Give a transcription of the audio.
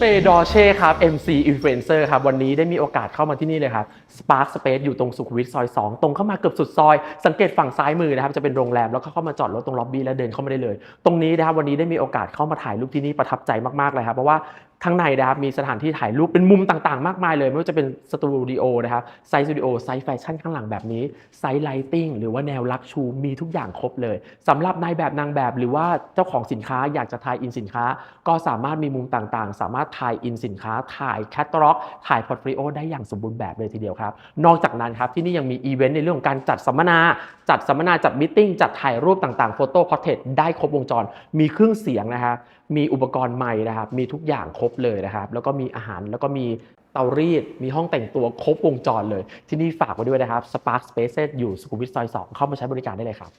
เปดอเช่ครับ MC Influencer ครับ วันนี้ได้มีโอกาสเข้ามาที่นี่เลยครับ Spark Space อยู่ตรงสุขวิทซอย 2 ตรงเข้ามาเกือบสุดซอย สังเกตฝั่งซ้ายมือนะครับ จะเป็นโรงแรม แล้วก็เข้ามาจอดรถตรงล็อบบี้แล้วเดินเข้ามาได้เลย ตรงนี้นะครับวันนี้ได้มีโอกาสเข้ามาถ่ายรูปที่นี่ประทับใจมากๆเลยครับ เพราะว่า ข้างในนะครับมีสถานที่ถ่ายรูปเป็นมุมต่างๆ มากมายเลย ไม่ว่าจะเป็นสตูดิโอนะครับไซส์สตูดิโอไซส์แฟชั่นข้างหลังแบบนี้ไซส์ไลติ้งหรือว่าแนวลักชูมีทุกอย่างครบเลยสำหรับนายแบบนางแบบหรือว่าเจ้าของสินค้าอยากจะถ่ายอินสินค้า ก็สามารถมีมุมต่างๆ สามารถถ่ายอินสินค้า ถ่ายแคตตาล็อก ถ่ายพอร์ตโฟลิโอได้อย่างสมบูรณ์แบบเลยทีเดียวครับ นอกจากนั้นครับที่นี่ยังมีอีเวนต์ในเรื่องของการจัดสัมมนา จัดสัมมนาจัดมิทติ้งจัดถ่ายรูปต่างๆโฟโต้พอร์เทรตได้ครบวงจร มีเครื่องเสียงนะครับมีอุปกรณ์ใหม่นะครับมีทุกอย่างครบเลยนะครับ แล้วก็มีอาหารแล้วก็มีเตารีด มีห้องแต่งตัวครบวงจรเลย ที่นี่ฝากไว้ด้วยนะครับ Spark Spaces อยู่สุขุมวิทซอย 2 เข้ามาใช้บริการได้เลยครับ